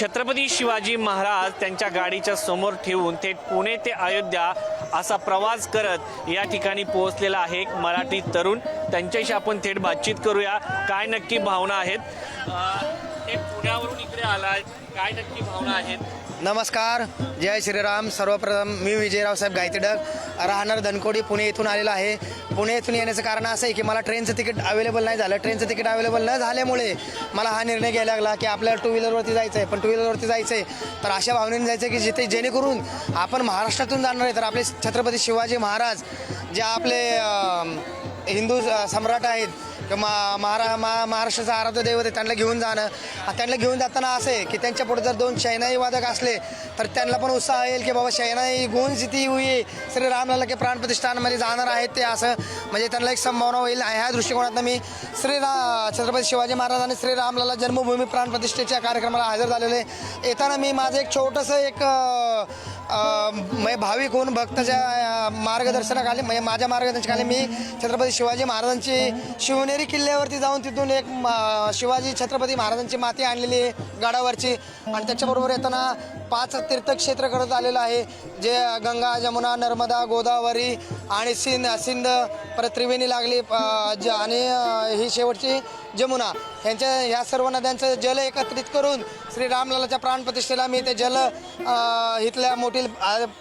छत्रपती शिवाजी महाराज त्यांच्या गाडीच्या समोर ठेवून थेट पुणे ते अयोध्या असा प्रवास करत या ठिकाणी पोहोचलेला आहे एक मराठी तरुण. त्यांच्याशी आपण थेट बातचीत करूया. काय नक्की भावना आहेत? पुण्यावरून इकडे आलाय. काय नक्की भावना आहेत? नमस्कार. जय श्रीराम. सर्वप्रथम मी विजयराव साहेब गायतिडक. राहणार धनकोडी पुणे येथून आलेलो आहे. पुणे येथून येण्याचं कारण असं आहे की मला ट्रेनचं तिकीट अवेलेबल नाही झालं. ट्रेनचं तिकीट अवेलेबल न झाल्यामुळे मला हा निर्णय घ्यायला लागला की आपल्याला टू व्हीलरवरती जायचं आहे पण टू व्हीलरवरती जायचं आहे तर अशा भावनेने जायचं आहे की जिथे जेणेकरून आपण महाराष्ट्रातून जाणार आहे तर आपले छत्रपती शिवाजी महाराज जे आपले हिंदू सम्राट आहेत किंवा महारा मा महाराष्ट्राचा आराध्य दैवत आहे त्यांना घेऊन जाणं. त्यांना घेऊन जाताना असं आहे की त्यांच्या पुढे जर दोन शैनाई वादक असले तर त्यांना पण उत्साह येईल की बाबा शैनाई गुण जिथे होई श्री रामलाला की प्राण प्रतिष्ठानमध्ये जाणार आहेत ते असं. म्हणजे त्यांना एक संभावना होईल. ह्या दृष्टिकोनातनं मी श्री रा छत्रपती शिवाजी महाराज आणि श्री रामलाला जन्मभूमी प्राणप्रतिष्ठेच्या कार्यक्रमाला हजर झालेलो आहे. येताना मी माझं एक छोटंसं एक म्हणजे भाविक होऊन भक्ताच्या मार्गदर्शनाखाली म्हणजे माझ्या मार्गदर्शनाखाली मी छत्रपती शिवाजी महाराजांची शिवनेरी किल्ल्यावरती जाऊन तिथून एक शिवाजी छत्रपती महाराजांची माती आणलेली आहे गडावरची. आणि त्याच्याबरोबर येताना पाच तीर्थक्षेत्र करत आलेलं आहे जे गंगा जमुना नर्मदा गोदावरी आणि सिंध सिंध परत त्रिवेणी लागली ज- आणि ही शेवटची जमुना. यांच्या ह्या सर्व नद्यांचं जल एकत्रित करून श्री रामलालाच्या प्राणप्रतिष्ठेला मी ते जल इथल्या मोठील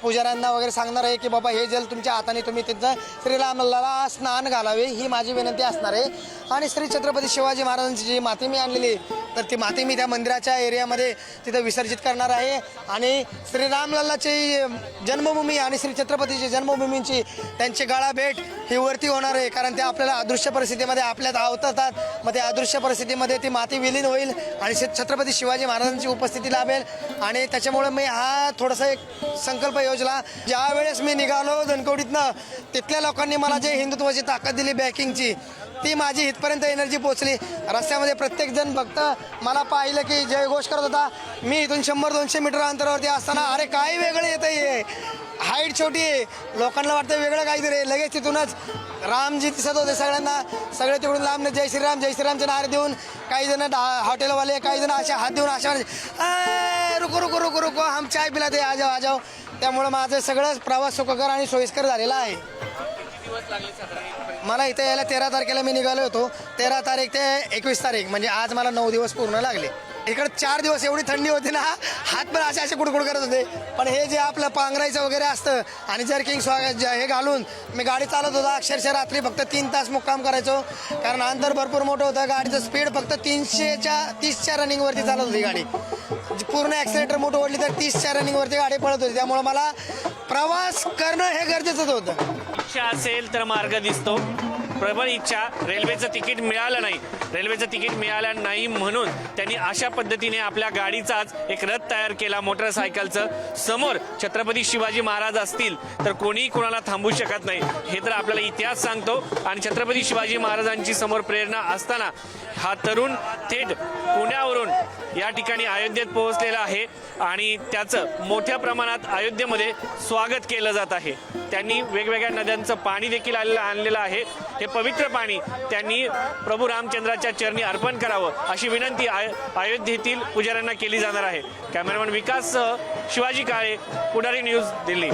पुजाऱ्यांना वगैरे सांगणार आहे की बाबा हे जल तुमच्या हाताने तुम्ही त्यांचं श्री रामलाला स्नान घालावे ही माझी विनंती असणार आहे. आणि श्री छत्रपती शिवाजी महाराजांची जी माती मी आणलेली आहे, तर ती माती मी त्या मंदिराच्या एरियामध्ये तिथं विसर्जित करणार आहे. आणि श्री रामलल्लाची जन्मभूमी आणि श्री छत्रपतीची जन्मभूमींची त्यांची गळा भेट ही वरती होणार आहे. कारण ते आपल्याला अदृश्य परिस्थितीमध्ये आपल्यात आवतात मग त्या अदृश्य परिस्थितीमध्ये ती माती विलीन होईल आणि छत्रपती शिवाजी महाराजांची उपस्थिती लाभेल. आणि त्याच्यामुळे मी हा थोडासा एक संकल्प योजला. ज्यावेळेस मी निघालो धनकवडीतनं तिथल्या लोकांनी मला जे हिंदुत्वाची ताकद दिली बॅकिंगची ती माझी इथपर्यंत एनर्जी पोचली रस्त्यामध्ये प्रत्येकजण जण मला पाहिलं की जयघोष करत होता. मी इथून शंभर दोनशे मीटर अंतरावरती असताना अरे काय वेगळं येतं हे? हाईट छोटी आहे. लोकांना वाटतं वेगळं काहीतरी लगेच तिथूनच रामजी दिसत होते सगळ्यांना. सगळे तिकडून लांब जय श्रीराम जय श्रीरामचे नार देऊन काही जण डा- हॉटेलवाले काही जण असे हात देऊन अशा रुको रुको रुको रुको. हम चाय पिला ते आजाव आजाव त्यामुळं माझं सगळं प्रवास सुखकर आणि सोयीस्कर झालेला आहे. मला इथे यायला तेरा तारखेला मी निघालो होतो. तेरा तारीख ते एकवीस तारीख म्हणजे आज मला नऊ दिवस पूर्ण लागले. इकडे चार दिवस एवढी थंडी होती ना हात पण असे असे कुडकुड करत होते. पण हे जे आपलं पांघरायचं वगैरे असतं आणि जर किंग स्वागत जे- हे घालून मी गाडी चालत होता अक्षरशः रात्री फक्त तीन तास मुक्काम करायचो. कारण अंतर भरपूर मोठं होतं गाडीचं स्पीड फक्त तीनशेच्या तीसच्या रनिंगवरती चालत होती गाडी. जी पूर्ण ॲक्सिलेटर मोठं ओढली तर तीसच्या रनिंगवरती गाडी पळत होती. त्यामुळं मला प्रवास करणं हे गरजेचंच होतं. इच्छा असेल तर मार्ग दिसतो. प्रबळ इच्छा रेल्वेचं तिकीट मिळालं नाही. रेल्वेचं तिकीट मिळालं नाही म्हणून त्यांनी अशा पद्धतीने आपल्या गाडीचाच एक रथ तयार केला मोटरसायकलचं. समोर छत्रपती शिवाजी महाराज असतील तर कोणीही कोणाला थांबू शकत नाही. हे तर आपल्याला इतिहास सांगतो. आणि छत्रपती शिवाजी महाराजांची समोर प्रेरणा असताना हा तरुण थेट पुण्यावरून या ठिकाणी अयोध्येत पोहोचलेला आहे. आणि त्याचं मोठ्या प्रमाणात अयोध्येमध्ये स्वागत केलं जात आहे. त्यांनी वेगवेगळ्या नद्यांचं पाणी देखील आलेलं आणलेलं आहे. हे पवित्र पाणी त्यांनी प्रभू रामचंद्राच्या चरणी अर्पण करावं अशी विनंती आय- अयोध्येतील पुजाऱ्यांना केली जाणार आहे. कॅमेरामॅन विकाससह शिवाजी काळे पुढारी न्यूज दिल्ली.